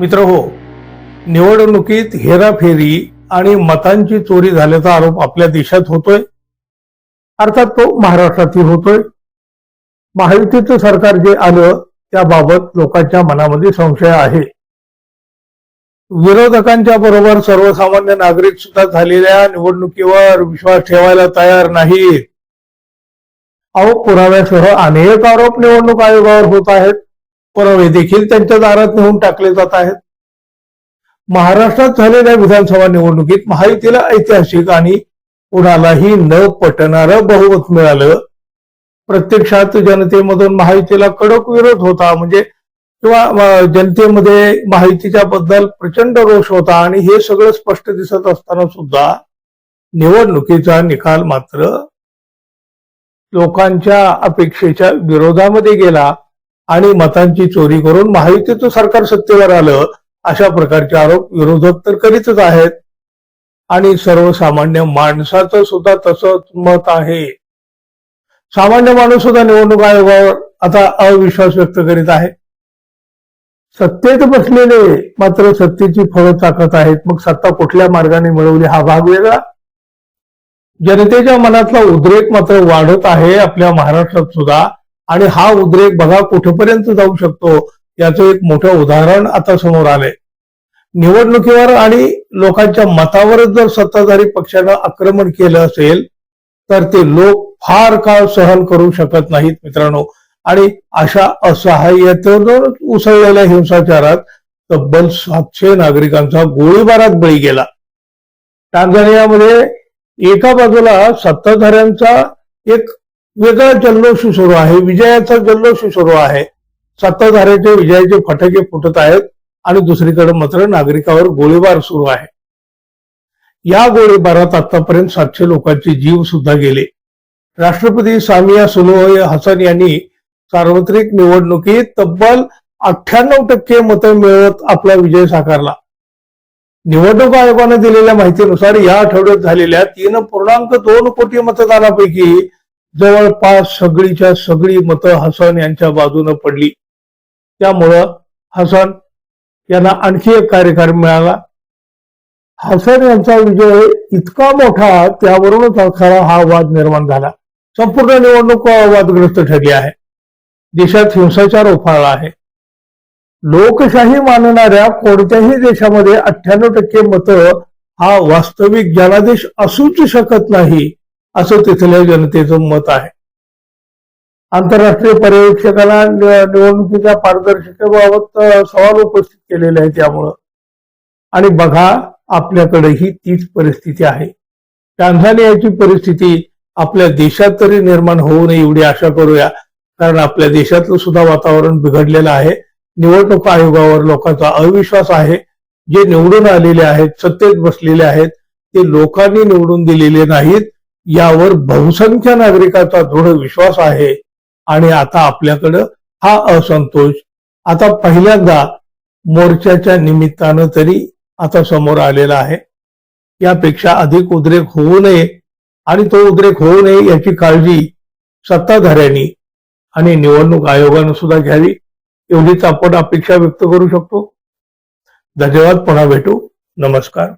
मित्र हो. निवडणुकीत हेराफेरी आणि मतांची चोरी झाल्याचा आरोप आपल्या देशात होतोय. अर्थात तो महाराष्ट्रातील होतोय. महायुतीचं सरकार जे आलं त्याबाबत लोकांच्या मनामध्ये संशय आहे. विरोधकांच्या बरोबर सर्वसामान्य नागरिक सुद्धा झालेल्या निवडणुकीवर विश्वास ठेवायला तयार नाहीत. अहो पुराव्यासह अनेक आरोप निवडणूक आयोगावर होत आहेत. पुरावे देखील त्यांच्या दारात नेऊन टाकले जात आहेत. महाराष्ट्रात झालेल्या विधानसभा निवडणुकीत महायुतीला ऐतिहासिक आणि कुणालाही न पटणारं बहुमत मिळालं. प्रत्यक्षात जनतेमधून महायुतीला कडक विरोध होता म्हणजे किंवा जनतेमध्ये महायुतीच्या बद्दल प्रचंड रोष होता आणि हे सगळं स्पष्ट दिसत असताना सुद्धा निवडणुकीचा निकाल मात्र लोकांच्या अपेक्षेच्या विरोधामध्ये गेला. आणि मतांची चोरी करून महायुतीचं सरकार सत्तेवर आलं अशा प्रकारचे आरोप विरोधक तर करीतच आहेत. आणि सर्वसामान्य माणसाचं सुद्धा तसंच मत आहे. सामान्य माणूस सुद्धा निवडणूक आयोगावर आता अविश्वास व्यक्त करीत आहे. सत्तेत बसलेले मात्र सत्तेची फळं चाकत आहेत. मग सत्ता कुठल्या मार्गाने मिळवली हा भाग वेगळा? जनतेच्या मनातला उद्रेक मात्र वाढत आहे आपल्या महाराष्ट्रात सुद्धा. आणि हा उद्रेक बघा कुठेपर्यंत जाऊ शकतो याचं एक मोठं उदाहरण आता समोर आलंय. निवडणुकीवर आणि लोकांच्या मतावरच जर सत्ताधारी पक्षानं आक्रमण केलं असेल तर ते लोक फार काळ सहन करू शकत नाहीत मित्रांनो. आणि अशा असहाय्यतेवर उसळलेल्या हिंसाचारात तब्बल सातशे नागरिकांचा गोळीबारात बळी गेला. टांझानियामध्ये एका बाजूला सत्ताधाऱ्यांचा एक वेगळा जल्लोष सुरू आहे विजयाचा जल्लोष सुरू आहे. सत्ताधाऱ्याचे विजयाचे फटाके फुटत आहेत आणि दुसरीकडे मात्र नागरिकावर गोळीबार सुरू आहे. या गोळीबारात आतापर्यंत सातशे लोकांचे जीव सुद्धा गेले. राष्ट्रपती सामिया सुलूह हसन यांनी सार्वत्रिक निवडणुकीत तब्बल अठ्ठ्याण्णव टक्के मतं मिळवत आपला विजय साकारला. निवडणूक आयोगानं दिलेल्या माहितीनुसार या आठवड्यात झालेल्या तीन पूर्णांक दोन कोटी मतदानापैकी जवळपास सगळीच्या सगळी मतं हसन यांच्या बाजूनं पडली. त्यामुळं हसन यांना आणखी एक कार्यकाळ मिळाला. हसन यांचा विजय इतका मोठा त्यावरूनच खरा हा वाद निर्माण झाला. संपूर्ण निवडणूक वादग्रस्त ठरली आहे. देशात हिंसाचार उफाळला आहे. लोकशाही मानणाऱ्या कोणत्याही देशामध्ये अठ्ठ्याण्णव टक्के मतं हा वास्तविक जनादेश असूच शकत नाही. असं तिथल्या जनतेचं मत आहे. आंतरराष्ट्रीय पर्यवेक्षकाला निवडणुकीच्या पारदर्शकतेबाबत सवाल उपस्थित केलेले आहे त्यामुळं आणि बघा आपल्याकडे ही तीच परिस्थिती आहे. टांझानियाची परिस्थिती आपल्या देशात तरी निर्माण होऊ नये एवढी आशा करूया. कारण आपल्या देशातलं सुद्धा वातावरण बिघडलेलं आहे. निवडणूक आयोगावर लोकांचा अविश्वास आहे. जे निवडून आलेले आहेत सत्तेत बसलेले आहेत ते लोकांनी निवडून दिलेले नाहीत. यावर बहुसंख्य नागरिकांचा दृढ विश्वास आहे आणि आता आपल्याकडं हा असंतोष. आता पहिल्यांदा मोर्चाच्या निमित्तानं तरी आता समोर आलेला आहे. यापेक्षा अधिक उद्रेक होऊ नये आणि तो उद्रेक होऊ नये याची काळजी सत्ताधाऱ्यांनी आणि निवडणूक आयोगानं सुद्धा घ्यावी एवढीच आपण अपेक्षा व्यक्त करू शकतो. धन्यवाद. पुन्हा भेटू. नमस्कार.